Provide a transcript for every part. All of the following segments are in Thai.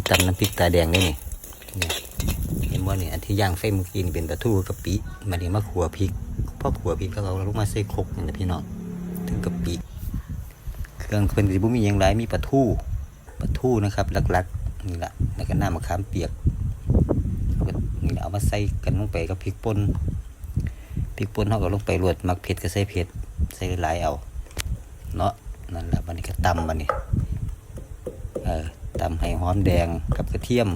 มีตำน้ำพริกตาแดงด้นี่เนี่ยเห็นว่านี่อันที่ย่างไฟมื่อกี้นี่เป็นปลาทูกะปิมาเนี่มาขัวพริกพอขัวพริกก็เอาลงมาใส่คกนี่นะพี่น้องถึงกะปิเครื่องเป็นสิบุมีอย่างไรมีปลาทูปลาทูนะครับหลักๆนี่แหละแล้วก็น้ำมะขามเปียกนี่เอามาใส่กันลงไปกับพริกป่นพริกป่นเขาก็ลงไปรวดมักเผ็ดก็ใส่เผ็ดใส่หลายเอาเนาะนั่นแหละวันนี้ก็ตำมันนี่เออ ตำให้หอมแดงกับกระเทียม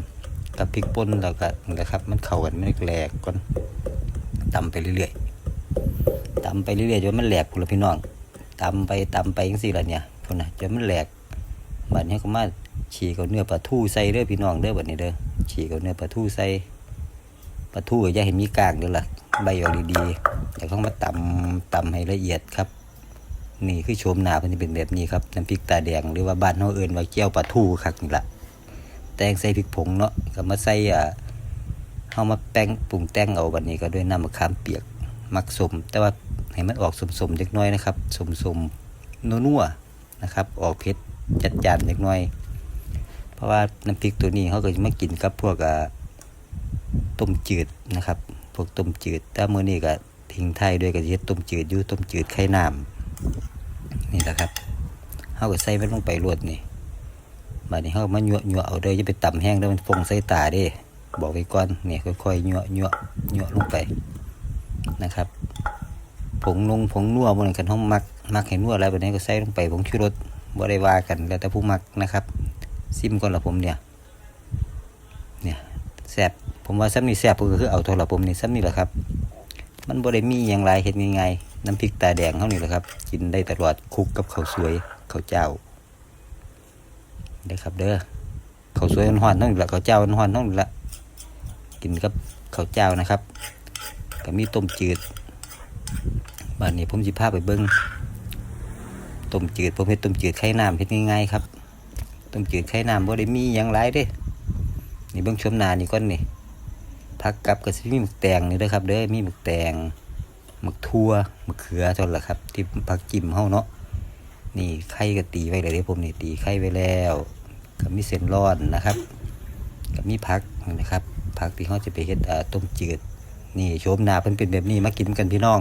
กับพริกป่นแล้วก็นะครับ มันเข้ากันไม่แหลกก่อนตำไปเรื่อยๆตำไปเรื่อยๆจนมันแหลกพุ่นละพี่น้องตำไปตำไปจังซี่ล่ะเนี่ยพุ่นน่ะจนมันแหลกบัดนี้ก็มาฉีกเอาเนื้อปลาทูใส่เด้อพี่น้องเด้อบัดนี้เด้อฉีกเอาเนื้อปลาทูใส่ปลาทูอย่าให้มีกากเด้อล่ะใบออกดีๆแล้วก็มาตำตำให้ละเอียดครับ นี่คือโฉมหน้ามันจะเป็นแบบนี้ครับน้ำพริกตาแดงหรือว่าบ้านเขาเอิ้นว่าเจียวปลาทูครับนี่ละแตงใส่พริกผงเนาะก็มาใส่อ่าเฮามาแป้งปรุงแต่งเอาบัดนี้ก็ด้วยน้ำมะขามเปียกมักสมแต่ว่าให้มันออกสมๆเล็กน้อยนะครับสมๆนัวๆนะครับ ออกเผ็ดจัดจานเล็กน้อย เพราะว่าน้ำพริกตัวนี้เขาก็จะมากินกับพวกอ่าต้มจืดนะครับ พวกต้มจืดแต่มื้อนี้ก็ทิ้งไทยด้วยก็สิเฮ็ดต้มจืดอยู่ต้มจืดไข่น้ำ นี่แหละครับเขาก็ใส่มันลงไปรวดนี่บัดนี้เขามาหยวหยวเอาเด้อจะไปต่ำแห้งแล้วมันฟงใส่ตาเด้บอกไว้ก่อนเนี่ยค่อยๆหยวหยวหยวลงไปนะครับ ผงลงผงนัวบนกันห้องมักมักให้นัวอะไรแบบนี้ก็ใส่ลงไปผงชูรสบ่ได้ว่ากันแล้วแต่ผู้มักนะครับซิมก่อนละผมเนี่ยเนี่ยแซ่บผมว่าซ้ำนี่แซ่บก็คือเอาโทรละผมนี่ซ้ำนี่แหละครับ มันบ่ได้มีอย่างไรเห็ดง่ายๆ น้ำพริกตาแดงเท่านี้แหละครับ กินได้ตลอดคุกกับข้าวสวยข้าวเจ้าได้ครับเด้อข้าวสวยห่อนๆเท่านี้แหละข้าวเจ้าห่อนๆเท่านี้แหละกินกับข้าวเจ้านะครับก็มีต้มจืดบ้านนี้ผมสิพาไปเบิ้งต้มจืดผมเฮ็ดต้มจืดไข่น้ำเฮ็ดง่ายๆครับต้มจืดไข่น้ำบ่ได้มีอย่างไรเด้นี่เบิ้งชมนานี่ก่อนนี่ผักกับก็สิมีหมึกแตงนี่ด้อครับเด้อมีหมึกแตง หมึกทั่วหมึกเขือเท่านั้นแหละครับ ที่พักจิ้มเฮาเนาะนี่ไข่ก็ตีไว้เลยเด้ผมนี่ตีไข่ไว้แล้วก็มีเส้นร้อนนะครับก็มีผักนะครับผักที่เขาจะไปเฮ็ดต้มจืดนี่โฉมหน้าเพิ่นเป็นแบบนี้มากินกันพี่น้อง